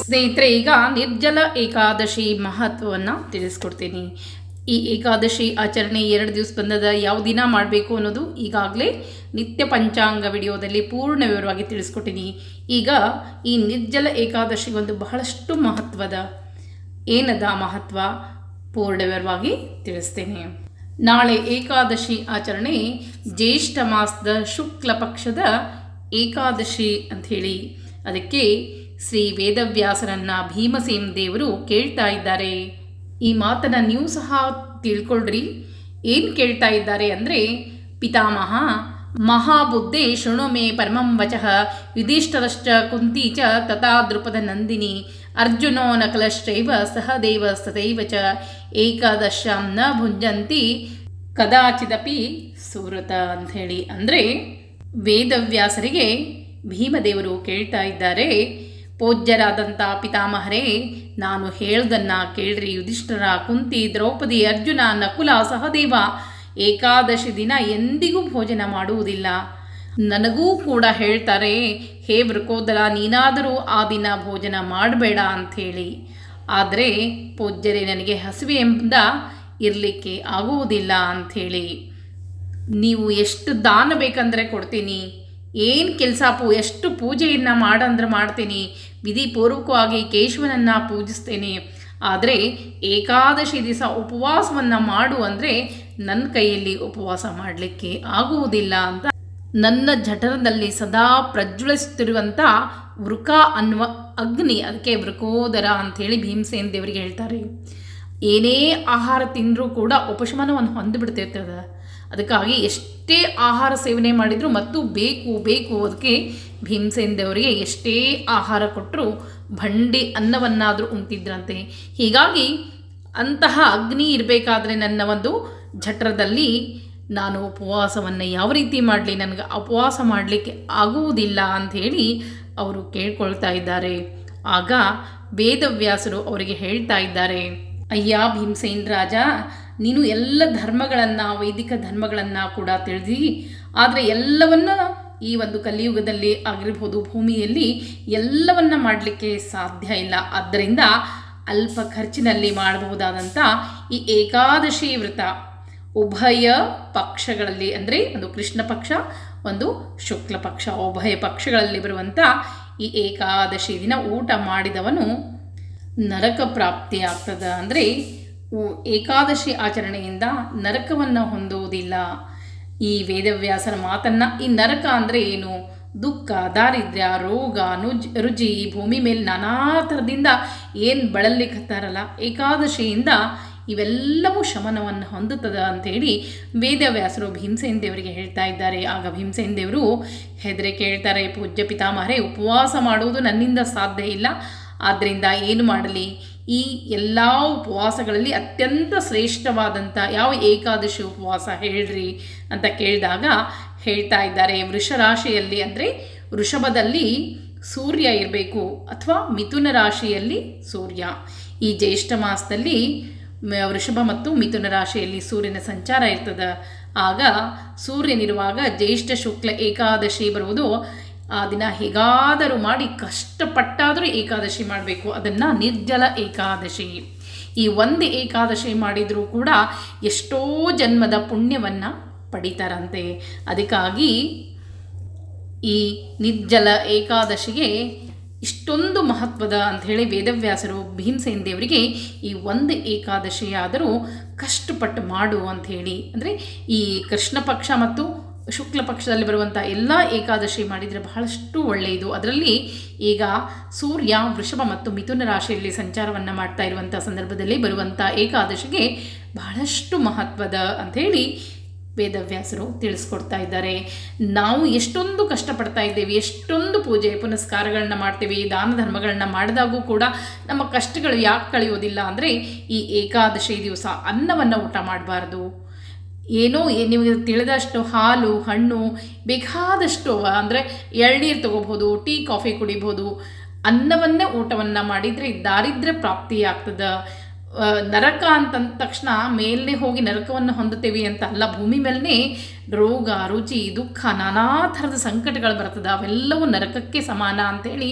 ಸ್ನೇಹಿತರೆ, ಈಗ ನಿರ್ಜಲ ಏಕಾದಶಿ ಮಹತ್ವವನ್ನು ತಿಳಿಸ್ಕೊಡ್ತೀನಿ. ಈ ಏಕಾದಶಿ ಆಚರಣೆ ಎರಡು ದಿವಸ ಬಂದದ, ಯಾವ ದಿನ ಮಾಡಬೇಕು ಅನ್ನೋದು ಈಗಾಗಲೇ ನಿತ್ಯ ಪಂಚಾಂಗ ವಿಡಿಯೋದಲ್ಲಿ ಪೂರ್ಣ ವಿವರವಾಗಿ ತಿಳಿಸ್ಕೊಟ್ಟಿನಿ. ಈಗ ಈ ನಿರ್ಜಲ ಏಕಾದಶಿ ಒಂದು ಬಹಳಷ್ಟು ಮಹತ್ವದ, ಏನದ ಮಹತ್ವ ಪೂರ್ಣ ವಿವರವಾಗಿ ತಿಳಿಸ್ತೇನೆ. ನಾಳೆ ಏಕಾದಶಿ ಆಚರಣೆ ಜ್ಯೇಷ್ಠ ಮಾಸದ ಶುಕ್ಲ ಪಕ್ಷದ ಏಕಾದಶಿ ಅಂಥೇಳಿ ಅದಕ್ಕೆ ಶ್ರೀ ವೇದವ್ಯಾಸರನ್ನ ಭೀಮಸೇನ್ ದೇವರು ಕೇಳ್ತಾ ಇದ್ದಾರೆ. ಈ ಮಾತನ್ನು ನೀವು ಸಹ ತಿಳ್ಕೊಳ್ರಿ. ಏನು ಕೇಳ್ತಾ ಇದ್ದಾರೆ ಅಂದರೆ, ಪಿತಾಮಹ, ಮಹಾಬುದ್ಧೆ ಶೃಣು ಮೇ ಪರಮಂ ವಚಃ, ಯುಧಿಷ್ಠರಶ್ಚ ಕುಂತಿ ಚ ತಥಾ ದೃಪದ ನಂದಿನಿ ಅರ್ಜುನೋ ನಕಲಶ್ಚೈವ ಸಹದೇವ ಸದೈವ ಚ ಏಕಾದಶಾಂ ನ ಭುಂಜಂತಿ, ಕದಾಚಿದಪಿ ಸುವೃತ ಅಂಥೇಳಿ. ಅಂದರೆ, ವೇದವ್ಯಾಸರಿಗೆ ಭೀಮದೇವರು ಕೇಳ್ತಾ ಇದ್ದಾರೆ. ಪೂಜ್ಯರಾದಂಥ ಪಿತಾಮಹರೇ, ನಾನು ಹೇಳ್ದನ್ನ ಕೇಳ್ರಿ ಯುಧಿಷ್ಠರ. ಕುಂತಿ ದ್ರೌಪದಿ, ಅರ್ಜುನ, ನಕುಲ, ಸಹದೇವ, ಏಕಾದಶಿ ದಿನ ಎಂದಿಗೂ ಭೋಜನ ಮಾಡುವುದಿಲ್ಲ. ನನಗೂ ಕೂಡ ಹೇಳ್ತಾರೆ, ಹೇ ವೃಕೋದರ, ನೀನಾದರೂ ಆ ದಿನ ಭೋಜನ ಮಾಡಬೇಡ ಅಂಥೇಳಿ. ಆದರೆ ಪೂಜ್ಯರೇ, ನನಗೆ ಹಸಿವೆ ಎಂಬ ಇರಲಿಕ್ಕೆ ಆಗುವುದಿಲ್ಲ ಅಂಥೇಳಿ. ನೀವು ಎಷ್ಟು ದಾನ ಬೇಕಂದರೆ ಕೊಡ್ತೀನಿ, ಏನು ಕೆಲಸ ಪೂ, ಎಷ್ಟು ಪೂಜೆಯನ್ನು ಮಾಡಂದ್ರೆ ಮಾಡ್ತೀನಿ ವಿಧಿಪೂರ್ವಕವಾಗಿ ಕೇಶವನನ್ನು ಪೂಜಿಸ್ತೇನೆ. ಆದರೆ ಏಕಾದಶಿ ದಿವಸ ಉಪವಾಸವನ್ನು ಮಾಡು ಅಂದರೆ ನನ್ನ ಕೈಯಲ್ಲಿ ಉಪವಾಸ ಮಾಡಲಿಕ್ಕೆ ಆಗುವುದಿಲ್ಲ ಅಂತ. ನನ್ನ ಜಠರದಲ್ಲಿ ಸದಾ ಪ್ರಜ್ವಲಿಸುತ್ತಿರುವಂಥ ವೃಕ ಅನ್ನುವ ಅಗ್ನಿ, ಅದಕ್ಕೆ ವೃಕೋದರ ಅಂಥೇಳಿ ಭೀಮಸೇನ್ ದೇವರಿಗೆ ಹೇಳ್ತಾರೆ. ಏನೇ ಆಹಾರ ತಿಂದರೂ ಕೂಡ ಉಪಶಮನವನ್ನು ಹೊಂದಿಬಿಡ್ತಿರ್ತದೆ ಅದಕ್ಕಾಗಿ ಎಷ್ಟೇ ಆಹಾರ ಸೇವನೆ ಮಾಡಿದರೂ ಮತ್ತು ಬೇಕು ಬೇಕು, ಅದಕ್ಕೆ ಭೀಮಸೇನ್ ದೇವರಿಗೆ ಎಷ್ಟೇ ಆಹಾರ ಕೊಟ್ಟರು ಭಂಡಿ ಅನ್ನವನ್ನಾದರೂ ಉಂತಿದ್ರಂತೆ ಹೀಗಾಗಿ ಅಂತಹ ಅಗ್ನಿ ಇರಬೇಕಾದ್ರೆ ನನ್ನ ಒಂದು ಜಠರದಲ್ಲಿ ನಾನು ಉಪವಾಸವನ್ನು ಯಾವ ರೀತಿ ಮಾಡಲಿ, ನನಗೆ ಉಪವಾಸ ಮಾಡಲಿಕ್ಕೆ ಆಗುವುದಿಲ್ಲ ಅಂಥೇಳಿ ಅವರು ಕೇಳ್ಕೊಳ್ತಾ ಇದ್ದಾರೆ. ಆಗ ವೇದವ್ಯಾಸರು ಅವರಿಗೆ ಹೇಳ್ತಾ ಇದ್ದಾರೆ, ಅಯ್ಯ ಭೀಮಸೇನ್ ರಾಜ, ನೀನು ಎಲ್ಲ ಧರ್ಮಗಳನ್ನು, ವೈದಿಕ ಧರ್ಮಗಳನ್ನು ಕೂಡ ತಿಳಿದಿ, ಆದರೆ ಎಲ್ಲವನ್ನ ಈ ಒಂದು ಕಲಿಯುಗದಲ್ಲಿ ಆಗಿರ್ಬೋದು, ಭೂಮಿಯಲ್ಲಿ ಎಲ್ಲವನ್ನ ಮಾಡಲಿಕ್ಕೆ ಸಾಧ್ಯ ಇಲ್ಲ. ಆದ್ದರಿಂದ ಅಲ್ಪ ಖರ್ಚಿನಲ್ಲಿ ಮಾಡಬಹುದಾದಂಥ ಈ ಏಕಾದಶಿ ವ್ರತ ಉಭಯ ಪಕ್ಷಗಳಲ್ಲಿ ಅಂದರೆ ಒಂದು ಕೃಷ್ಣ ಪಕ್ಷ, ಒಂದು ಶುಕ್ಲ ಪಕ್ಷ, ಉಭಯ ಪಕ್ಷಗಳಲ್ಲಿ ಬರುವಂಥ ಈ ಏಕಾದಶಿ ದಿನ ಊಟ ಮಾಡಿದವನು ನರಕ ಪ್ರಾಪ್ತಿ ಆಗ್ತದೆ ಅಂದರೆ ಏಕಾದಶಿ ಆಚರಣೆಯಿಂದ ನರಕವನ್ನು ಹೊಂದುವುದಿಲ್ಲ. ಈ ವೇದವ್ಯಾಸನ ಮಾತನ್ನು ಈ ನರಕ ಅಂದರೆ ಏನು? ದುಃಖ, ದಾರಿದ್ರ್ಯ, ರೋಗ, ನುಜ್ ಈ ಭೂಮಿ ಮೇಲೆ ನಾನಾ ಥರದಿಂದ ಏನು ಬಳಲಿಕ್ಕತ್ತಾರಲ್ಲ ಏಕಾದಶಿಯಿಂದ ಇವೆಲ್ಲವೂ ಶಮನವನ್ನು ಹೊಂದುತ್ತದೆ ಅಂಥೇಳಿ ವೇದವ್ಯಾಸರು ಭೀಮಸೇನ್ ದೇವರಿಗೆ ಹೇಳ್ತಾ ಇದ್ದಾರೆ. ಆಗ ಭೀಮಸೇನ್ ದೇವರು ಹೆದರಿ ಕೇಳ್ತಾರೆ, ಪೂಜ್ಯ ಪಿತಾಮಹರೇ, ಉಪವಾಸ ಮಾಡುವುದು ನನ್ನಿಂದ ಸಾಧ್ಯ ಇಲ್ಲ. ಆದ್ದರಿಂದ ಏನು ಮಾಡಲಿ? ಈ ಎಲ್ಲ ಉಪವಾಸಗಳಲ್ಲಿ ಅತ್ಯಂತ ಶ್ರೇಷ್ಠವಾದಂಥ ಯಾವ ಏಕಾದಶಿ ಉಪವಾಸ ಹೇಳ್ರಿ ಅಂತ ಕೇಳಿದಾಗ ಹೇಳ್ತಾ ಇದ್ದಾರೆ ವೃಷರಾಶಿಯಲ್ಲಿ ಅಂದರೆ ವೃಷಭದಲ್ಲಿ ಸೂರ್ಯ ಇರಬೇಕು ಅಥವಾ ಮಿಥುನ ರಾಶಿಯಲ್ಲಿ ಸೂರ್ಯ. ಈ ಜ್ಯೇಷ್ಠ ಮಾಸದಲ್ಲಿ ವೃಷಭ ಮತ್ತು ಮಿಥುನ ರಾಶಿಯಲ್ಲಿ ಸೂರ್ಯನ ಸಂಚಾರ ಇರ್ತದೆ. ಆಗ ಸೂರ್ಯನಿರುವಾಗ ಜ್ಯೇಷ್ಠ ಶುಕ್ಲ ಏಕಾದಶಿ ಬರುವುದು ಆ ದಿನ ಹೇಗಾದರೂ ಮಾಡಿ ಕಷ್ಟಪಟ್ಟಾದರೂ ಏಕಾದಶಿ ಮಾಡಬೇಕು. ಅದನ್ನು ನಿರ್ಜಲ ಏಕಾದಶಿ. ಈ ಒಂದು ಏಕಾದಶಿ ಮಾಡಿದರೂ ಕೂಡ ಎಷ್ಟೋ ಜನ್ಮದ ಪುಣ್ಯವನ್ನು ಪಡಿತಾರಂತೆ. ಅದಕ್ಕಾಗಿ ಈ ನಿರ್ಜಲ ಏಕಾದಶಿಗೆ ಇಷ್ಟೊಂದು ಮಹತ್ವದ ಅಂಥೇಳಿ ವೇದವ್ಯಾಸರು ಭೀಮಸೇನ್ ದೇವರಿಗೆ ಈ ಒಂದು ಏಕಾದಶಿಯಾದರೂ ಕಷ್ಟಪಟ್ಟು ಮಾಡು ಅಂಥೇಳಿ ಅಂದರೆ ಈ ಕೃಷ್ಣ ಪಕ್ಷ ಮತ್ತು ಶುಕ್ಲ ಪಕ್ಷದಲ್ಲಿ ಬರುವಂಥ ಎಲ್ಲ ಏಕಾದಶಿ ಮಾಡಿದರೆ ಬಹಳಷ್ಟು ಒಳ್ಳೆಯದು. ಅದರಲ್ಲಿ ಈಗ ಸೂರ್ಯ, ವೃಷಭ ಮತ್ತು ಮಿಥುನ ರಾಶಿಯಲ್ಲಿ ಸಂಚಾರವನ್ನು ಮಾಡ್ತಾ ಇರುವಂಥ ಸಂದರ್ಭದಲ್ಲಿ ಬರುವಂಥ ಏಕಾದಶಿಗೆ ಬಹಳಷ್ಟು ಮಹತ್ವದ ಅಂಥೇಳಿ ವೇದವ್ಯಾಸರು ತಿಳಿಸ್ಕೊಡ್ತಾ ಇದ್ದಾರೆ. ನಾವು ಎಷ್ಟೊಂದು ಕಷ್ಟಪಡ್ತಾ ಇದ್ದೇವೆ, ಎಷ್ಟೊಂದು ಪೂಜೆ ಪುನಸ್ಕಾರಗಳನ್ನ ಮಾಡ್ತೀವಿ, ದಾನ ಧರ್ಮಗಳನ್ನ ಮಾಡಿದಾಗೂ ಕೂಡ ನಮ್ಮ ಕಷ್ಟಗಳು ಯಾಕೆ ಕಳೆಯೋದಿಲ್ಲ ಅಂದರೆ ಈ ಏಕಾದಶಿ ದಿವಸ ಅನ್ನವನ್ನು ಊಟ ಮಾಡಬಾರ್ದು. ಏನೋ ನಿಮಗೆ ತಿಳಿದಷ್ಟು ಹಾಲು, ಹಣ್ಣು, ಬೇಕಾದಷ್ಟು, ಅಂದರೆ ಎಳ್ನೀರು ತೊಗೋಬೋದು ಟೀ, ಕಾಫಿ ಕುಡಿಬೋದು ಅನ್ನವನ್ನೇ, ಊಟವನ್ನು ಮಾಡಿದರೆ ದಾರಿದ್ರ್ಯ ಪ್ರಾಪ್ತಿ ಆಗ್ತದೆ. ನರಕ ಅಂತಂದ ತಕ್ಷಣ ಮೇಲೇ ಹೋಗಿ ನರಕವನ್ನು ಹೊಂದುತ್ತೇವೆ ಅಂತ ಅಲ್ಲ, ಭೂಮಿ ಮೇಲೇ ರೋಗ, ರುಚಿ, ದುಃಖ, ನಾನಾ ಥರದ ಸಂಕಟಗಳು ಬರ್ತದೆ, ಅವೆಲ್ಲವೂ ನರಕಕ್ಕೆ ಸಮಾನ ಅಂತೇಳಿ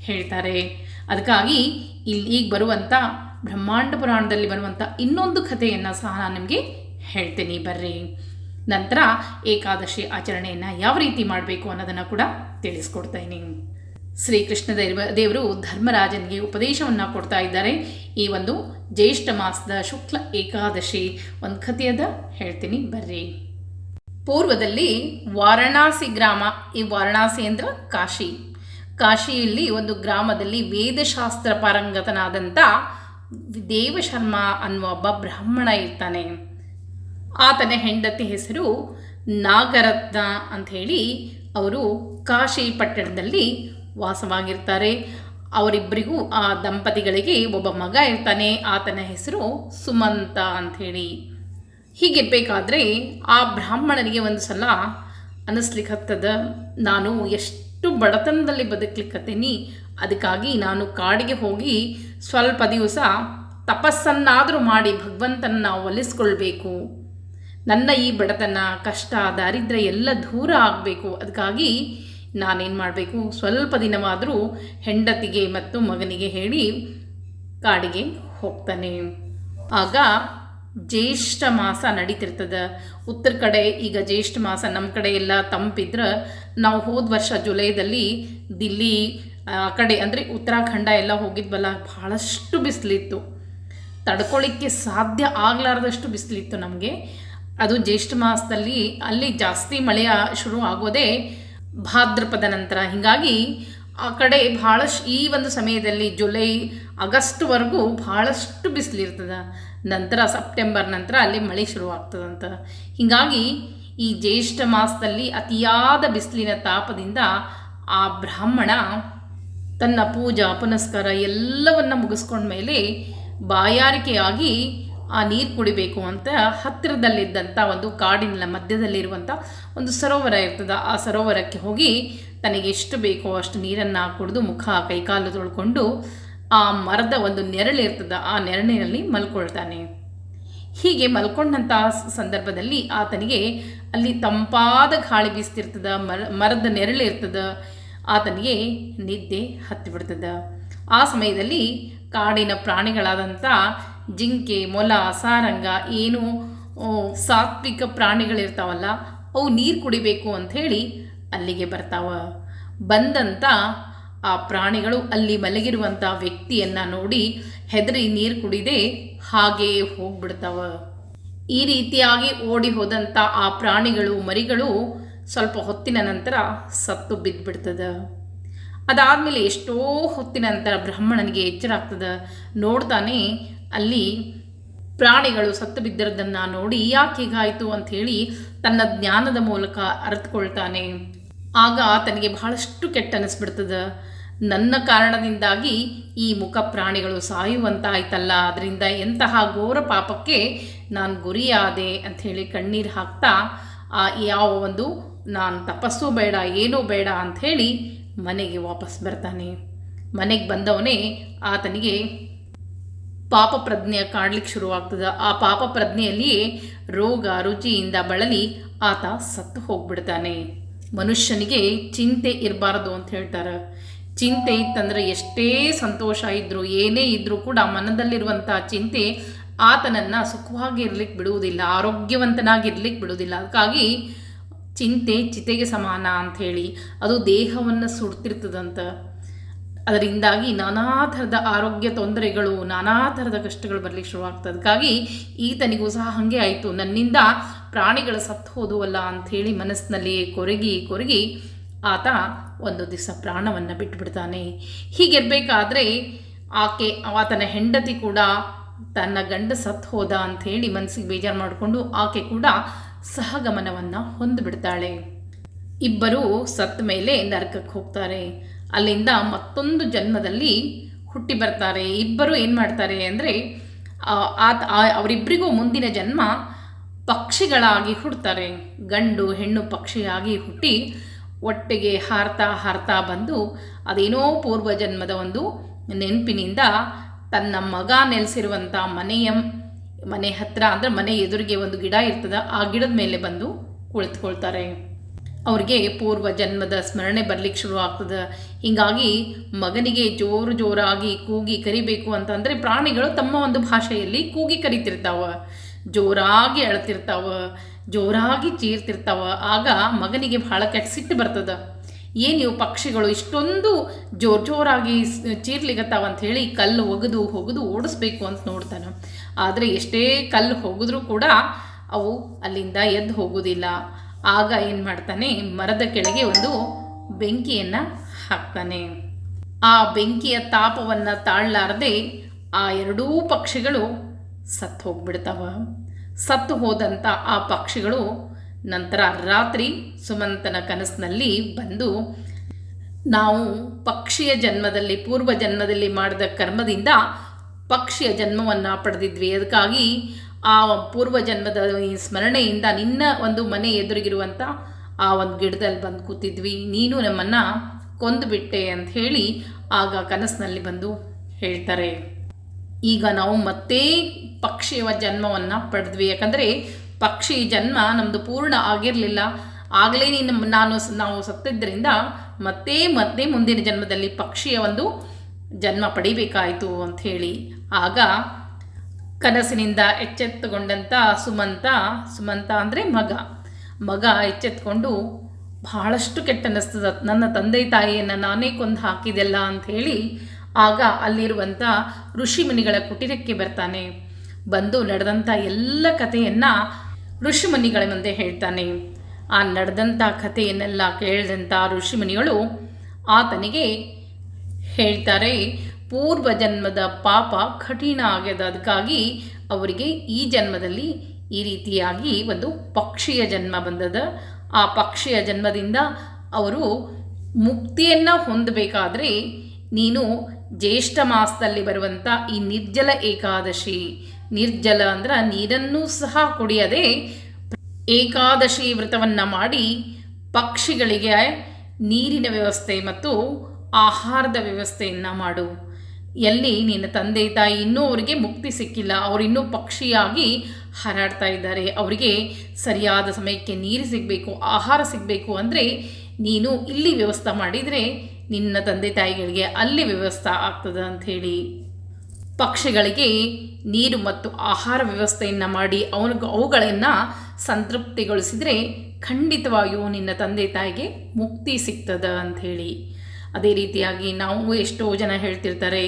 ಹೇಳ್ತಾರೆ. ಅದಕ್ಕಾಗಿ ಇಲ್ಲಿ ಈಗ ಬರುವಂಥ ಬ್ರಹ್ಮಾಂಡ ಪುರಾಣದಲ್ಲಿ ಬರುವಂಥ ಇನ್ನೊಂದು ಕಥೆಯನ್ನು ಸಹ ನಾನು ನಿಮಗೆ ಹೇಳ್ತೀನಿ, ಬರ್ರಿ. ನಂತರ ಏಕಾದಶಿ ಆಚರಣೆಯನ್ನು ಯಾವ ರೀತಿ ಮಾಡಬೇಕು ಅನ್ನೋದನ್ನು ಕೂಡ ತಿಳಿಸ್ಕೊಡ್ತಾಯಿನಿ ಶ್ರೀಕೃಷ್ಣ ದೇವ, ದೇವರು ಧರ್ಮರಾಜನಿಗೆ ಉಪದೇಶವನ್ನು ಕೊಡ್ತಾ ಇದ್ದಾರೆ. ಈ ಒಂದು ಜ್ಯೇಷ್ಠ ಮಾಸದ ಶುಕ್ಲ ಏಕಾದಶಿ ಒಂದು ಕಥೆಯದ ಹೇಳ್ತೀನಿ, ಬರ್ರಿ. ಪೂರ್ವದಲ್ಲಿ ವಾರಣಾಸಿ ಗ್ರಾಮ, ಈ ವಾರಣಾಸಿ ಅಂದ್ರೆ ಕಾಶಿ. ಕಾಶಿಯಲ್ಲಿ ಒಂದು ಗ್ರಾಮದಲ್ಲಿ ವೇದಶಾಸ್ತ್ರ ಪಾರಂಗತನಾದಂಥ ದೇವಶರ್ಮ ಅನ್ನುವ ಒಬ್ಬ ಬ್ರಾಹ್ಮಣ ಇರ್ತಾನೆ. ಆತನ ಹೆಂಡತಿ ಹೆಸರು ನಾಗರತ್ನ ಅಂಥೇಳಿ ಅವರು ಕಾಶಿ ಪಟ್ಟಣದಲ್ಲಿ ವಾಸವಾಗಿರ್ತಾರೆ. ಅವರಿಬ್ಬರಿಗೂ ಆ ದಂಪತಿಗಳಿಗೆ ಒಬ್ಬ ಮಗ ಇರ್ತಾನೆ, ಆತನ ಹೆಸರು ಸುಮಂತ ಅಂಥೇಳಿ ಹೀಗಿರ್ಬೇಕಾದ್ರೆ ಆ ಬ್ರಾಹ್ಮಣನಿಗೆ ಒಂದು ಸಲ ಅನ್ನಿಸ್ಲಿಕ್ಕತ್ತದ ನಾನು ಎಷ್ಟು ಬಡತನದಲ್ಲಿ ಬದುಕ್ಲಿಕ್ಕತ್ತೀನಿ ಅದಕ್ಕಾಗಿ ನಾನು ಕಾಡಿಗೆ ಹೋಗಿ ಸ್ವಲ್ಪ ದಿವಸ ತಪಸ್ಸನ್ನಾದರೂ ಮಾಡಿ ಭಗವಂತನ ಒಲಿಸ್ಕೊಳ್ಬೇಕು. ನನ್ನ ಈ ಬಡತನ, ಕಷ್ಟ ದಾರಿದ್ರ್ಯ ಎಲ್ಲ ದೂರ ಆಗಬೇಕು. ಅದಕ್ಕಾಗಿ ನಾನೇನು ಮಾಡಬೇಕು? ಸ್ವಲ್ಪ ದಿನವಾದರೂ ಹೆಂಡತಿಗೆ ಮತ್ತು ಮಗನಿಗೆ ಹೇಳಿ ಕಾಡಿಗೆ ಹೋಗ್ತಾನೆ. ಆಗ ಜ್ಯೇಷ್ಠ ಮಾಸ ನಡೀತಿರ್ತದೆ. ಉತ್ತರ ಕಡೆ ಈಗ ಜ್ಯೇಷ್ಠ ಮಾಸ ನಮ್ಮ ಕಡೆ ಎಲ್ಲ ತಂಪಿದ್ರೆ, ನಾವು ಹೋದ ವರ್ಷ ಜುಲೈದಲ್ಲಿ ದಿಲ್ಲಿ, ಆ ಕಡೆ ಅಂದರೆ ಉತ್ತರಾಖಂಡ ಎಲ್ಲ ಹೋಗಿದ್ವಲ್ಲ, ಭಾಳಷ್ಟು ಬಿಸಿಲಿತ್ತು. ತಡ್ಕೊಳ್ಳಿಕ್ಕೆ ಸಾಧ್ಯ ಆಗಲಾರ್ದಷ್ಟು ಬಿಸಿಲಿತ್ತು ನಮಗೆ. ಅದು ಜ್ಯೇಷ್ಠ ಮಾಸದಲ್ಲಿ ಅಲ್ಲಿ ಜಾಸ್ತಿ ಮಳೆಯ ಶುರು ಆಗೋದೇ ಭಾದ್ರಪದ ನಂತರ. ಹೀಗಾಗಿ ಆ ಕಡೆ ಭಾಳಷ್ಟು ಈ ಒಂದು ಸಮಯದಲ್ಲಿ ಜುಲೈ ಆಗಸ್ಟ್ವರೆಗೂ ಭಾಳಷ್ಟು ಬಿಸಿಲಿರ್ತದೆ ನಂತರ ಸೆಪ್ಟೆಂಬರ್ ನಂತರ ಅಲ್ಲಿ ಮಳೆ ಶುರು ಆಗ್ತದಂತ. ಹೀಗಾಗಿ ಈ ಜ್ಯೇಷ್ಠ ಮಾಸದಲ್ಲಿ ಅತಿಯಾದ ಬಿಸಿಲಿನ ತಾಪದಿಂದ ಆ ಬ್ರಾಹ್ಮಣ ತನ್ನ ಪೂಜಾ, ಪುನಸ್ಕಾರ ಎಲ್ಲವನ್ನ ಮುಗಿಸ್ಕೊಂಡ್ಮೇಲೆ ಬಾಯಾರಿಕೆಯಾಗಿ ಆ ನೀರು ಕುಡಿಬೇಕು ಅಂತ ಹತ್ತಿರದಲ್ಲಿದ್ದಂಥ ಒಂದು ಕಾಡಿನ ಮಧ್ಯದಲ್ಲಿರುವಂಥ ಒಂದು ಸರೋವರ ಇರ್ತದೆ. ಆ ಸರೋವರಕ್ಕೆ ಹೋಗಿ ತನಗೆ ಎಷ್ಟು ಬೇಕೋ ಅಷ್ಟು ನೀರನ್ನು ಕುಡಿದು ಮುಖ, ಕೈಕಾಲು ತೊಳ್ಕೊಂಡು ಆ ಮರದ ಒಂದು ನೆರಳಿರ್ತದೆ ಆ ನೆರಳಿನಲ್ಲಿ ಮಲ್ಕೊಳ್ತಾನೆ. ಹೀಗೆ ಮಲ್ಕೊಂಡಂಥ ಸಂದರ್ಭದಲ್ಲಿ ಆತನಿಗೆ ಅಲ್ಲಿ ತಂಪಾದ ಗಾಳಿ ಬೀಸ್ತಿರ್ತದ. ಮರ, ಮರದ ನೆರಳು ಇರ್ತದ. ಆತನಿಗೆ ನಿದ್ದೆ ಹತ್ತಿಬಿಡ್ತದ ಆ ಸಮಯದಲ್ಲಿ ಕಾಡಿನ ಪ್ರಾಣಿಗಳಾದಂಥ ಜಿಂಕೆ, ಮೊಲ, ಸಾರಂಗ ಏನು ಸಾತ್ವಿಕ ಪ್ರಾಣಿಗಳಿರ್ತಾವಲ್ಲ, ಅವು ನೀರು ಕುಡಿಬೇಕು ಅಂಥೇಳಿ ಅಲ್ಲಿಗೆ ಬರ್ತಾವ. ಬಂದಂಥ ಆ ಪ್ರಾಣಿಗಳು ಅಲ್ಲಿ ಮಲಗಿರುವಂಥ ವ್ಯಕ್ತಿಯನ್ನು ನೋಡಿ ಹೆದರಿ ನೀರು ಕುಡಿದೆ ಹಾಗೇ ಹೋಗ್ಬಿಡ್ತಾವ. ಈ ರೀತಿಯಾಗಿ ಓಡಿ ಹೋದಂಥ ಆ ಪ್ರಾಣಿಗಳು, ಮರಿಗಳು ಸ್ವಲ್ಪ ಹೊತ್ತಿನ ನಂತರ ಸತ್ತು ಬಿದ್ದುಬಿಡ್ತದ ಅದಾದಮೇಲೆ ಎಷ್ಟೋ ಹೊತ್ತಿನ ನಂತರ ಬ್ರಾಹ್ಮಣನಿಗೆ ಎಚ್ಚರ ಆಗ್ತದೆ ನೋಡ್ತಾನೆ ಅಲ್ಲಿ ಪ್ರಾಣಿಗಳು ಸತ್ತು ಬಿದ್ದಿರೋದನ್ನು ನೋಡಿ ಯಾಕೆ ಹೀಗಾಯಿತು ಹೇಳಿ ತನ್ನ ಜ್ಞಾನದ ಮೂಲಕ ಅರಿತುಕೊಳ್ತಾನೆ. ಆಗ ಆತನಿಗೆ ಬಹಳಷ್ಟು ಕೆಟ್ಟ ಅನಿಸ್ಬಿಡ್ತದೆ ನನ್ನ ಕಾರಣದಿಂದಾಗಿ ಈ ಮುಖ ಪ್ರಾಣಿಗಳು ಸಾಯುವಂತಾಯ್ತಲ್ಲ. ಅದರಿಂದ ಎಂತಹ ಘೋರ ಪಾಪಕ್ಕೆ ನಾನು ಗುರಿಯಾದೆ ಅಂಥೇಳಿ ಕಣ್ಣೀರು ಹಾಕ್ತಾ, ಆ ಯಾವ ಒಂದು ನಾನು ತಪಸ್ಸು ಬೇಡ, ಏನೂ ಬೇಡ ಅಂಥೇಳಿ ಮನೆಗೆ ವಾಪಸ್ ಬರ್ತಾನೆ. ಮನೆಗೆ ಬಂದವನೇ ಆತನಿಗೆ ಪಾಪ ಪ್ರಜ್ಞೆ ಕಾಡ್ಲಿಕ್ಕೆ ಶುರುವಾಗ್ತದೆ. ಆ ಪಾಪ ಪ್ರಜ್ಞೆಯಲ್ಲಿಯೇ ರೋಗ ರುಚಿಯಿಂದ ಬಳಲಿ ಆತ ಸತ್ತು ಹೋಗ್ಬಿಡ್ತಾನೆ. ಮನುಷ್ಯನಿಗೆ ಚಿಂತೆ ಇರಬಾರ್ದು ಅಂತ ಹೇಳ್ತಾರೆ. ಚಿಂತೆ ಇತ್ತಂದ್ರೆ ಎಷ್ಟೇ ಸಂತೋಷ ಇದ್ದರೂ ಏನೇ ಇದ್ದರೂ ಕೂಡ ಮನದಲ್ಲಿರುವಂಥ ಚಿಂತೆ ಆತನನ್ನು ಸುಖವಾಗಿ ಇರ್ಲಿಕ್ಕೆ ಬಿಡುವುದಿಲ್ಲ ಆರೋಗ್ಯವಂತನಾಗಿರ್ಲಿಕ್ಕೆ ಬಿಡುವುದಿಲ್ಲ. ಅದಕ್ಕಾಗಿ ಚಿಂತೆ ಚಿತೆಗೆ ಸಮಾನ ಅಂಥೇಳಿ ಅದು ದೇಹವನ್ನು ಸುಡ್ತಿರ್ತದಂತ. ಅದರಿಂದಾಗಿ ನಾನಾ ಥರದ ಆರೋಗ್ಯ ತೊಂದರೆಗಳು, ನಾನಾ ಥರದ ಕಷ್ಟಗಳು ಬರಲಿಕ್ಕೆ ಶುರುವಾಗ್ತದೆ. ಅದಕ್ಕಾಗಿ ಈತನಿಗೂ ಸಹ ಹಾಗೆ ಆಯಿತು. ನನ್ನಿಂದ ಪ್ರಾಣಿಗಳು ಸತ್ತು ಹೋದುವಲ್ಲ ಅಂಥೇಳಿ ಮನಸ್ಸಿನಲ್ಲಿ ಕೊರಗಿ ಕೊರಗಿ ಆತ ಒಂದು ದಿವಸ ಪ್ರಾಣವನ್ನು ಬಿಟ್ಬಿಡ್ತಾನೆ. ಹೀಗಿರಬೇಕಾದ್ರೆ ಆಕೆ, ಆತನ ಹೆಂಡತಿ ಕೂಡ ತನ್ನ ಗಂಡ ಸತ್ತು ಹೋದ ಅಂಥೇಳಿ ಮನಸ್ಸಿಗೆ ಬೇಜಾರು ಮಾಡಿಕೊಂಡು ಆಕೆ ಕೂಡ ಸಹಗಮನವನ್ನು ಹೊಂದಿಬಿಡ್ತಾಳೆ. ಇಬ್ಬರೂ ಸತ್ತ ಮೇಲೆ ನರಕಕ್ಕೆ ಹೋಗ್ತಾರೆ. ಅಲ್ಲಿಂದ ಮತ್ತೊಂದು ಜನ್ಮದಲ್ಲಿ ಹುಟ್ಟಿ ಬರ್ತಾರೆ. ಇಬ್ಬರು ಏನು ಮಾಡ್ತಾರೆ ಅಂದರೆ ಆತ ಅವರಿಬ್ಬರಿಗೂ ಮುಂದಿನ ಜನ್ಮ ಪಕ್ಷಿಗಳಾಗಿ ಹುಡ್ತಾರೆ. ಗಂಡು ಹೆಣ್ಣು ಪಕ್ಷಿಯಾಗಿ ಹುಟ್ಟಿ ಒಟ್ಟಿಗೆ ಹಾರ್ತಾ ಹಾರ್ತಾ ಬಂದು ಅದೇನೋ ಪೂರ್ವ ಜನ್ಮದ ಒಂದು ನೆನಪಿನಿಂದ ತನ್ನ ಮಗ ನೆಲೆಸಿರುವಂಥ ಮನೆಯ, ಮನೆ ಹತ್ರ ಅಂದರೆ ಮನೆ ಎದುರಿಗೆ ಒಂದು ಗಿಡ ಇರ್ತದೆ, ಆ ಗಿಡದ ಮೇಲೆ ಬಂದು ಕುಳಿತುಕೊಳ್ತಾರೆ. ಅವ್ರಿಗೆ ಪೂರ್ವ ಜನ್ಮದ ಸ್ಮರಣೆ ಬರ್ಲಿಕ್ಕೆ ಶುರು ಆಗ್ತದೆ. ಹೀಗಾಗಿ ಮಗನಿಗೆ ಜೋರು ಜೋರಾಗಿ ಕೂಗಿ ಕರಿಬೇಕು ಅಂತಂದರೆ ಪ್ರಾಣಿಗಳು ತಮ್ಮ ಒಂದು ಭಾಷೆಯಲ್ಲಿ ಕೂಗಿ ಕರಿತಿರ್ತಾವ. ಜೋರಾಗಿ ಅಳ್ತಿರ್ತಾವ, ಜೋರಾಗಿ ಚೀರ್ತಿರ್ತಾವ. ಆಗ ಮಗನಿಗೆ ಭಾಳ ಕೆಟ್ಟ ಬರ್ತದೆ. ಏನು ಇವು ಪಕ್ಷಿಗಳು? ಇಷ್ಟೊಂದು ಜೋರು ಜೋರಾಗಿ ಅಂತ ಹೇಳಿ ಕಲ್ಲು ಒಗೆದು ಹೋಗದು ಓಡಿಸ್ಬೇಕು ಅಂತ ನೋಡ್ತಾನೆ. ಆದರೆ ಎಷ್ಟೇ ಕಲ್ಲು ಹೋಗಿದ್ರೂ ಕೂಡ ಅವು ಅಲ್ಲಿಂದ ಎದ್ದು ಹೋಗೋದಿಲ್ಲ. ಆಗ ಏನು ಮಾಡ್ತಾನೆ? ಮರದ ಕೆಳಗೆ ಒಂದು ಬೆಂಕಿಯನ್ನು ಹಾಕ್ತಾನೆ. ಆ ಬೆಂಕಿಯ ತಾಪವನ್ನು ತಾಳಲಾರದೆ ಆ ಎರಡೂ ಪಕ್ಷಿಗಳು ಸತ್ತು ಹೋಗ್ಬಿಡ್ತಾವ. ಸತ್ತು ಹೋದಂಥ ಆ ಪಕ್ಷಿಗಳು ನಂತರ ರಾತ್ರಿ ಸುಮಂತನ ಕನಸಿನಲ್ಲಿ ಬಂದು, ನಾವು ಪಕ್ಷಿಯ ಜನ್ಮದಲ್ಲಿ, ಪೂರ್ವ ಜನ್ಮದಲ್ಲಿ ಮಾಡಿದ ಕರ್ಮದಿಂದ ಪಕ್ಷಿಯ ಜನ್ಮವನ್ನು ಪಡೆದಿದ್ವಿ. ಅದಕ್ಕಾಗಿ ಆ ಪೂರ್ವ ಜನ್ಮದ ಸ್ಮರಣೆಯಿಂದ ನಿನ್ನ ಒಂದು ಮನೆ ಎದುರಿಗಿರುವಂಥ ಆ ಒಂದು ಗಿಡದಲ್ಲಿ ಬಂದು ಕೂತಿದ್ವಿ. ನೀನು ನಮ್ಮನ್ನು ಕೊಂದುಬಿಟ್ಟೆ ಅಂತ ಹೇಳಿ ಆಗ ಕನಸಿನಲ್ಲಿ ಬಂದು ಹೇಳ್ತಾರೆ. ಈಗ ನಾವು ಮತ್ತೆ ಪಕ್ಷಿಯ ಜನ್ಮವನ್ನು ಪಡೆದ್ವಿ. ಯಾಕಂದರೆ ಪಕ್ಷಿ ಜನ್ಮ ನಮ್ಮದು ಪೂರ್ಣ ಆಗಿರಲಿಲ್ಲ. ಆಗಲೇ ನೀನು ನಾನು ನಾವು ಸತ್ತಿದ್ದರಿಂದ ಮತ್ತೆ ಮತ್ತೆ ಮುಂದಿನ ಜನ್ಮದಲ್ಲಿ ಪಕ್ಷಿಯ ಒಂದು ಜನ್ಮ ಪಡಿಬೇಕಾಯಿತು ಅಂತ ಹೇಳಿ ಆಗ ಕನಸಿನಿಂದ ಎಚ್ಚೆತ್ತುಕೊಂಡಂಥ ಸುಮಂತ ಸುಮಂತ ಅಂದರೆ ಮಗ. ಮಗ ಎಚ್ಚೆತ್ಕೊಂಡು, ಬಹಳಷ್ಟು ಕೆಟ್ಟ ಅನ್ನಿಸ್ತದ. ನನ್ನ ತಂದೆ ತಾಯಿಯನ್ನು ನಾನೇ ಕೊಂದು ಹಾಕಿದೆಲ್ಲ ಅಂತ ಹೇಳಿ ಆಗ ಅಲ್ಲಿರುವಂಥ ಋಷಿಮುನಿಗಳ ಕುಟೀರಕ್ಕೆ ಬರ್ತಾನೆ. ಬಂದು ನಡೆದಂಥ ಎಲ್ಲ ಕಥೆಯನ್ನು ಋಷಿಮುನಿಗಳ ಮುಂದೆ ಹೇಳ್ತಾನೆ. ಆ ನಡೆದಂಥ ಕಥೆಯನ್ನೆಲ್ಲ ಕೇಳಿದಂಥ ಋಷಿಮುನಿಗಳು ಆತನಿಗೆ ಹೇಳ್ತಾರೆ ಪೂರ್ವ ಜನ್ಮದ ಪಾಪ ಕಠಿಣ ಆಗ್ಯದ. ಅದಕ್ಕಾಗಿ ಅವರಿಗೆ ಈ ಜನ್ಮದಲ್ಲಿ ಈ ರೀತಿಯಾಗಿ ಒಂದು ಪಕ್ಷಿಯ ಜನ್ಮ ಬಂದದ. ಆ ಪಕ್ಷಿಯ ಜನ್ಮದಿಂದ ಅವರು ಮುಕ್ತಿಯನ್ನು ಹೊಂದಬೇಕಾದ್ರೆ ನೀನು ಜ್ಯೇಷ್ಠ ಮಾಸದಲ್ಲಿ ಬರುವಂಥ ಈ ನಿರ್ಜಲ ಏಕಾದಶಿ, ನಿರ್ಜಲ ಅಂದ್ರೆ ನೀರನ್ನು ಸಹ ಕುಡಿಯದೆ ಏಕಾದಶಿ ವ್ರತವನ್ನು ಮಾಡಿ ಪಕ್ಷಿಗಳಿಗೆ ನೀರಿನ ವ್ಯವಸ್ಥೆ ಮತ್ತು ಆಹಾರದ ವ್ಯವಸ್ಥೆಯನ್ನು ಮಾಡು. ಎಲ್ಲಿ ನಿನ್ನ ತಂದೆ ತಾಯಿ ಇನ್ನೂ ಅವರಿಗೆ ಮುಕ್ತಿ ಸಿಕ್ಕಿಲ್ಲ, ಅವರು ಇನ್ನೂ ಪಕ್ಷಿಯಾಗಿ ಹಾರಾಡ್ತಾ ಇದ್ದಾರೆ. ಅವರಿಗೆ ಸರಿಯಾದ ಸಮಯಕ್ಕೆ ನೀರು ಸಿಗಬೇಕು, ಆಹಾರ ಸಿಗಬೇಕು ಅಂದರೆ ನೀನು ಇಲ್ಲಿ ವ್ಯವಸ್ಥೆ ಮಾಡಿದರೆ ನಿನ್ನ ತಂದೆ ತಾಯಿಗಳಿಗೆ ಅಲ್ಲಿ ವ್ಯವಸ್ಥೆ ಆಗ್ತದೆ ಅಂಥೇಳಿ ಪಕ್ಷಿಗಳಿಗೆ ನೀರು ಮತ್ತು ಆಹಾರ ವ್ಯವಸ್ಥೆಯನ್ನು ಮಾಡಿ ಅವನ ಅವುಗಳನ್ನು ಸಂತೃಪ್ತಿಗೊಳಿಸಿದರೆ ಖಂಡಿತವಾಗಿಯೂ ನಿನ್ನ ತಂದೆ ತಾಯಿಗೆ ಮುಕ್ತಿ ಸಿಗ್ತದ ಅಂಥೇಳಿ ಅದೇ ರೀತಿಯಾಗಿ ನಾವು ಎಷ್ಟೋ ಜನ ಹೇಳ್ತಿರ್ತಾರೆ,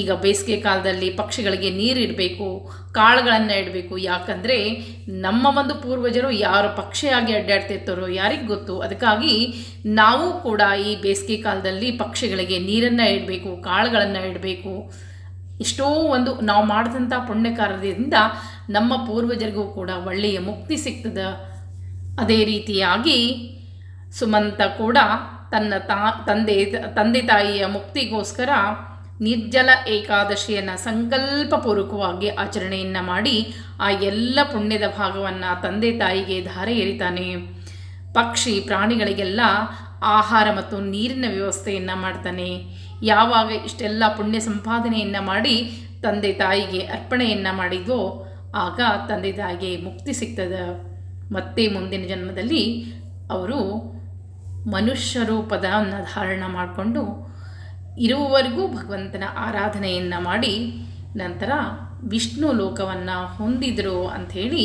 ಈಗ ಬೇಸಿಗೆ ಕಾಲದಲ್ಲಿ ಪಕ್ಷಿಗಳಿಗೆ ನೀರಿಡಬೇಕು ಕಾಳುಗಳನ್ನು ಇಡಬೇಕು. ಯಾಕಂದರೆ ನಮ್ಮ ಒಂದು ಪೂರ್ವಜರು ಯಾರು ಪಕ್ಷಿಯಾಗಿ ಅಡ್ಡಾಡ್ತಿರ್ತಾರೋ ಯಾರಿಗೆ ಗೊತ್ತು? ಅದಕ್ಕಾಗಿ ನಾವು ಕೂಡ ಈ ಬೇಸಿಗೆ ಕಾಲದಲ್ಲಿ ಪಕ್ಷಿಗಳಿಗೆ ನೀರನ್ನು ಇಡಬೇಕು, ಕಾಳುಗಳನ್ನು ಇಡಬೇಕು. ಎಷ್ಟೋ ಒಂದು ನಾವು ಮಾಡಿದಂಥ ಪುಣ್ಯ ನಮ್ಮ ಪೂರ್ವಜರಿಗೂ ಕೂಡ ಒಳ್ಳೆಯ ಮುಕ್ತಿ ಸಿಗ್ತದೆ. ಅದೇ ರೀತಿಯಾಗಿ ಸುಮಂತ ಕೂಡ ತನ್ನ ತಾ, ತಂದೆ ತಂದೆ ತಾಯಿಯ ಮುಕ್ತಿಗೋಸ್ಕರ ನಿರ್ಜಲ ಏಕಾದಶಿಯನ್ನು ಸಂಕಲ್ಪಪೂರ್ವಕವಾಗಿ ಆಚರಣೆಯನ್ನು ಮಾಡಿ ಆ ಎಲ್ಲ ಪುಣ್ಯದ ಭಾಗವನ್ನು ತಂದೆ ತಾಯಿಗೆ ಧಾರೆ ಎರಿತಾನೆ. ಪಕ್ಷಿ ಪ್ರಾಣಿಗಳಿಗೆಲ್ಲ ಆಹಾರ ಮತ್ತು ನೀರಿನ ವ್ಯವಸ್ಥೆಯನ್ನು ಮಾಡ್ತಾನೆ. ಯಾವಾಗ ಇಷ್ಟೆಲ್ಲ ಪುಣ್ಯ ಸಂಪಾದನೆಯನ್ನು ಮಾಡಿ ತಂದೆ ತಾಯಿಗೆ ಅರ್ಪಣೆಯನ್ನು ಮಾಡಿದ್ವೋ ಆಗ ತಂದೆ ತಾಯಿಗೆ ಮುಕ್ತಿ ಸಿಗ್ತದೆ. ಮತ್ತೆ ಮುಂದಿನ ಜನ್ಮದಲ್ಲಿ ಅವರು ಮನುಷ್ಯ ರೂಪದವನ್ನು ಧಾರಣ ಮಾಡಿಕೊಂಡು ಇರುವವರೆಗೂ ಭಗವಂತನ ಆರಾಧನೆಯನ್ನು ಮಾಡಿ ನಂತರ ವಿಷ್ಣು ಲೋಕವನ್ನು ಹೊಂದಿದರು ಅಂಥೇಳಿ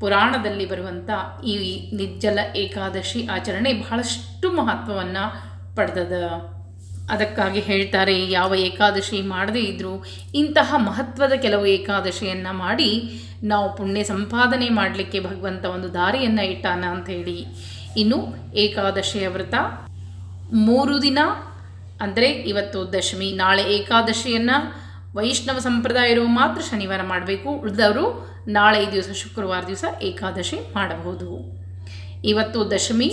ಪುರಾಣದಲ್ಲಿ ಬರುವಂಥ ಈ ನಿಜ್ಜಲ ಏಕಾದಶಿ ಆಚರಣೆ ಬಹಳಷ್ಟು ಮಹತ್ವವನ್ನು ಪಡೆದದ. ಅದಕ್ಕಾಗಿ ಹೇಳ್ತಾರೆ, ಯಾವ ಏಕಾದಶಿ ಮಾಡದೇ ಇದ್ದರೂ ಇಂತಹ ಮಹತ್ವದ ಕೆಲವು ಏಕಾದಶಿಯನ್ನು ಮಾಡಿ ನಾವು ಪುಣ್ಯ ಸಂಪಾದನೆ ಮಾಡಲಿಕ್ಕೆ ಭಗವಂತ ಒಂದು ದಾರಿಯನ್ನು ಇಟ್ಟಾನ ಅಂಥೇಳಿ ಇನ್ನು ಏಕಾದಶಿಯ ವ್ರತ. ಮೂರು ದಿನ, ಅಂದರೆ ಇವತ್ತು ದಶಮಿ, ನಾಳೆ ಏಕಾದಶಿಯನ್ನು ವೈಷ್ಣವ ಸಂಪ್ರದಾಯ ಇರುವ ಮಾತ್ರ ಶನಿವಾರ ಮಾಡಬೇಕು. ಉಳಿದವರು ನಾಳೆ ದಿವಸ ಶುಕ್ರವಾರ ದಿವಸ ಏಕಾದಶಿ ಮಾಡಬಹುದು. ಇವತ್ತು ದಶಮಿ,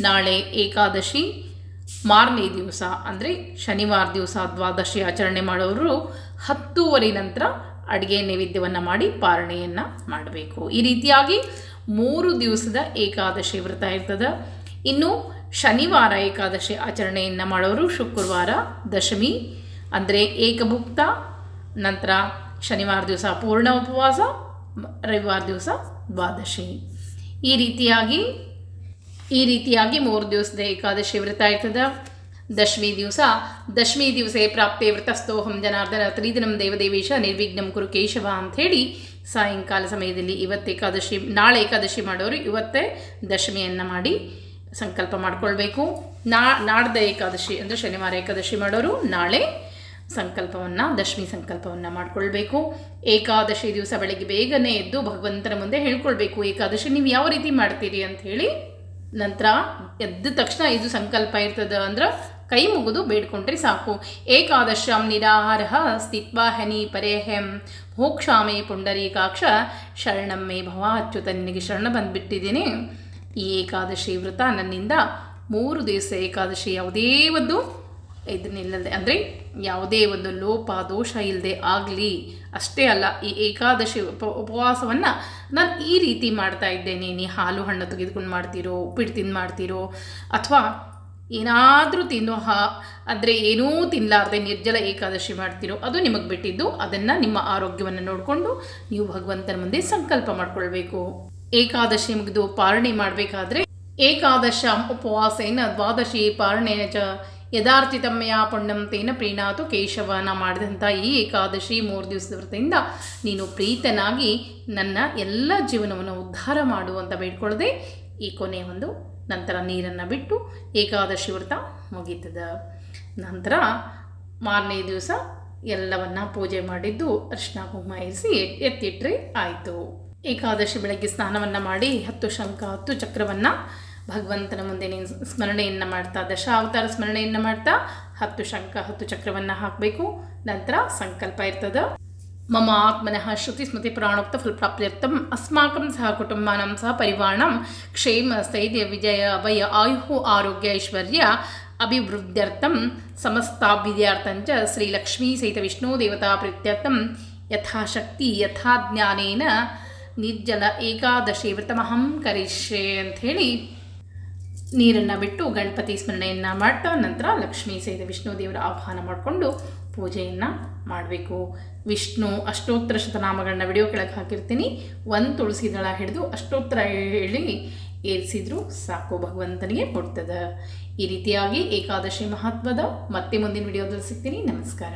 ನಾಳೆ ಏಕಾದಶಿ, ಮಾರನೇ ದಿವಸ, ಅಂದರೆ ಶನಿವಾರ ದಿವಸ ದ್ವಾದಶಿ ಆಚರಣೆ ಮಾಡೋರು ಹತ್ತೂವರೆ ನಂತರ ಅಡುಗೆ ನೈವೇದ್ಯವನ್ನು ಮಾಡಿ ಪಾರಣೆಯನ್ನು ಮಾಡಬೇಕು. ಈ ರೀತಿಯಾಗಿ ಮೂರು ದಿವಸದ ಏಕಾದಶಿ ವ್ರತ ಇರ್ತದೆ. ಇನ್ನು ಶನಿವಾರ ಏಕಾದಶಿ ಆಚರಣೆಯನ್ನು ಮಾಡೋರು ಶುಕ್ರವಾರ ದಶಮಿ. ಅಂದರೆ ಏಕಭುಕ್ತ, ನಂತರ ಶನಿವಾರ ದಿವಸ ಪೂರ್ಣ ಉಪವಾಸ, ರವಿವಾರ ದಿವಸ ದ್ವಾದಶಿ. ಈ ರೀತಿಯಾಗಿ ಈ ರೀತಿಯಾಗಿ ಮೂರು ದಿವಸದ ಏಕಾದಶಿ ವ್ರತ ಇರ್ತದೆ. ದಶಮಿ ದಿವಸ, ದಶಮಿ ದಿವಸೇ ಪ್ರಾಪ್ತೆ ವ್ರತಸ್ತೋಹಂ ಜನಾರ್ದನ ತ್ರಿದಿನಂ ದೇವದೇವೇಶ ನಿರ್ವಿಘ್ನಂ ಕುರು ಕೇಶವ ಅಂಥೇಳಿ ಸಾಯಂಕಾಲ ಸಮಯದಲ್ಲಿ ಇವತ್ತು ಏಕಾದಶಿ, ನಾಳೆ ಏಕಾದಶಿ ಮಾಡೋರು ಇವತ್ತೇ ದಶಮಿಯನ್ನು ಮಾಡಿ ಸಂಕಲ್ಪ ಮಾಡಿಕೊಳ್ಬೇಕು. ನಾ, ನಾಡ್ದ ಏಕಾದಶಿ ಅಂದರೆ ಶನಿವಾರ ಏಕಾದಶಿ ಮಾಡೋರು ನಾಳೆ ಸಂಕಲ್ಪವನ್ನು, ದಶಮಿ ಸಂಕಲ್ಪವನ್ನು ಮಾಡಿಕೊಳ್ಬೇಕು. ಏಕಾದಶಿ ದಿವಸ ಬೆಳಗ್ಗೆ ಬೇಗನೆ ಎದ್ದು ಭಗವಂತನ ಮುಂದೆ ಹೇಳ್ಕೊಳ್ಬೇಕು, ಏಕಾದಶಿ ನೀವು ಯಾವ ರೀತಿ ಮಾಡ್ತೀರಿ ಅಂತ ಹೇಳಿ. ನಂತರ ಎದ್ದ ತಕ್ಷಣ ಇದು ಸಂಕಲ್ಪ ಇರ್ತದೆ ಅಂದ್ರೆ ಕೈ ಮುಗಿದು ಬೇಡ್ಕೊಂಡ್ರೆ ಸಾಕು. ಏಕಾದಶಂ ನಿರಾಹಾರ ಸ್ಥಿತ್ವಾ ಹನಿ ಪರೇಹೆಂ ಮೋಕ್ಷಾಮೇ ಪುಂಡರೀಕಾಕ್ಷ ಶರಣಮ್ಮೆ ಭವ ಅಚ್ಯುತ ನಿನಗೆ ಶರಣ ಬಂದುಬಿಟ್ಟಿದ್ದೀನಿ. ಈ ಏಕಾದಶಿ ವ್ರತ ನನ್ನಿಂದ ಮೂರು ದಿವಸ ಏಕಾದಶಿ ಯಾವುದೇ ಒಂದು ಇದನ್ನಿಲ್ಲದೆ ಅಂದರೆ ಯಾವುದೇ ಒಂದು ಲೋಪ, ದೋಷ ಇಲ್ಲದೆ ಆಗಲಿ. ಅಷ್ಟೇ ಅಲ್ಲ, ಈ ಏಕಾದಶಿ ಉಪ, ಉಪವಾಸವನ್ನು ನಾನು ಈ ರೀತಿ ಮಾಡ್ತಾ ಇದ್ದೇನೆ. ನೀ ಹಾಲು ಹಣ್ಣು ತೆಗೆದುಕೊಂಡು ಮಾಡ್ತೀರೋ, ಉಪ್ಪಿಟ್ಟು ತಿಂದು ಮಾಡ್ತೀರೋ ಅಥವಾ ಏನಾದರೂ ತಿನ್ನೋ, ಹಾ ಅಂದರೆ ಏನೂ ತಿನ್ನಲಾರ್ದೆ ನಿರ್ಜಲ ಏಕಾದಶಿ ಮಾಡ್ತೀರೋ, ಅದು ನಿಮಗೆ ಬಿಟ್ಟಿದ್ದು. ಅದನ್ನು ನಿಮ್ಮ ಆರೋಗ್ಯವನ್ನು ನೋಡಿಕೊಂಡು ನೀವು ಭಗವಂತನ ಮುಂದೆ ಸಂಕಲ್ಪ ಮಾಡಿಕೊಳ್ಬೇಕು. ಏಕಾದಶಿ ಮುಗಿದು ಪಾರಣೆ ಮಾಡಬೇಕಾದ್ರೆ ಏಕಾದಶ ಉಪವಾಸೇನ, ದ್ವಾದಶಿ ಪಾರಣೇನ ಚ ಯದಾರ್ಥಿತಮ್ಮೆಯ ಪುಣ್ಯಂ ಪ್ರೀಣಾತು ಕೇಶವನ ಮಾಡಿದಂಥ ಈ ಏಕಾದಶಿ ಮೂರು ದಿವಸದ ವ್ರತದಿಂದ ನೀನು ಪ್ರೀತನಾಗಿ ನನ್ನ ಎಲ್ಲ ಜೀವನವನ್ನು ಉದ್ಧಾರ ಮಾಡು ಅಂತ ಬೇಡ್ಕೊಳ್ಳದೆ ಈ ಕೊನೆಯ ಒಂದು ನಂತರ ನೀರನ್ನು ಬಿಟ್ಟು ಏಕಾದಶಿ ವ್ರತ ಮುಗೀತದ. ನಂತರ ಮಾರನೇ ದಿವಸ ಎಲ್ಲವನ್ನ ಪೂಜೆ ಮಾಡಿದ್ದು ಅರಿಶಿನ ಕುಂಕುಮ ಇರಿಸಿ ಎತ್ತಿಟ್ರಿ ಆಯಿತು. ಏಕಾದಶಿ ಬೆಳಗ್ಗೆ ಸ್ನಾನವನ್ನು ಮಾಡಿ ಹತ್ತು ಶಂಖ, ಹತ್ತು ಚಕ್ರವನ್ನು ಭಗವಂತನ ಮುಂದೆ ನೀನು ಸ್ಮರಣೆಯನ್ನು ಮಾಡ್ತಾ, ದಶಾವತಾರ ಸ್ಮರಣೆಯನ್ನು ಮಾಡ್ತಾ ಹತ್ತು ಶಂಖ, ಹತ್ತು ಚಕ್ರವನ್ನು ಹಾಕಬೇಕು. ನಂತರ ಸಂಕಲ್ಪ ಇರ್ತದ. ಮಮ ಆತ್ಮನಃ ಶ್ರುತಿ ಸ್ಮೃತಿ ಪ್ರಾಣೋಕ್ತ ಫಲಪ್ರಾಪ್ತ್ಯರ್ಥಂ ಅಸ್ಮಾಕಂ ಸಹ ಕುಟುಂಬಾನ ಸಹ ಪರಿವಾರಂ ಕ್ಷೇಮ ಸ್ಥೈರ್ಯ ವಿಜಯ ವಯ ಆಯು ಆರೋಗ್ಯ ಐಶ್ವರ್ಯ ಅಭಿವೃದ್ಧ್ಯರ್ಥಂ ಶ್ರೀ ಶ್ರೀಲಕ್ಷ್ಮೀ ಸಹಿತ ವಿಷ್ಣು ದೇವತಾ ಪ್ರೀತ್ಯರ್ಥಂ ಯಥಾಶಕ್ತಿ ಯಥಾ ಜ್ಞಾನೇನ ನಿರ್ಜಲ ಏಕಾದಶಿ ವ್ರತಮಹಂ ಕರಿಷ್ಯೆ ಅಂಥೇಳಿ ನೀರನ್ನು ಬಿಟ್ಟು ಗಣಪತಿ ಸ್ಮರಣೆಯನ್ನು ಮಾಡ್ತಾ ನಂತರ ಲಕ್ಷ್ಮೀ ಸಹಿತ ವಿಷ್ಣು ದೇವರ ಆಹ್ವಾನ ಮಾಡಿಕೊಂಡು ಪೂಜೆಯನ್ನು ಮಾಡಬೇಕು. ವಿಷ್ಣು ಅಷ್ಟೋತ್ತರ ಶತನಾಮಗಳನ್ನ ವಿಡಿಯೋ ಕೆಳಗೆ ಹಾಕಿರ್ತೀನಿ. ಒಂದು ತುಳಸಿ ದಳ ಹಿಡಿದು ಅಷ್ಟೋತ್ತರ ಹೇಳಿ ಏರಿಸಿದ್ರು ಸಾಕು ಭಗವಂತನಿಗೆ ಕೊಡ್ತದ ಈ ರೀತಿಯಾಗಿ ಏಕಾದಶಿ ಮಹತ್ವದ ಮತ್ತೆ ಮುಂದಿನ ವಿಡಿಯೋದಲ್ಲಿ ಸಿಗ್ತೀನಿ. ನಮಸ್ಕಾರ.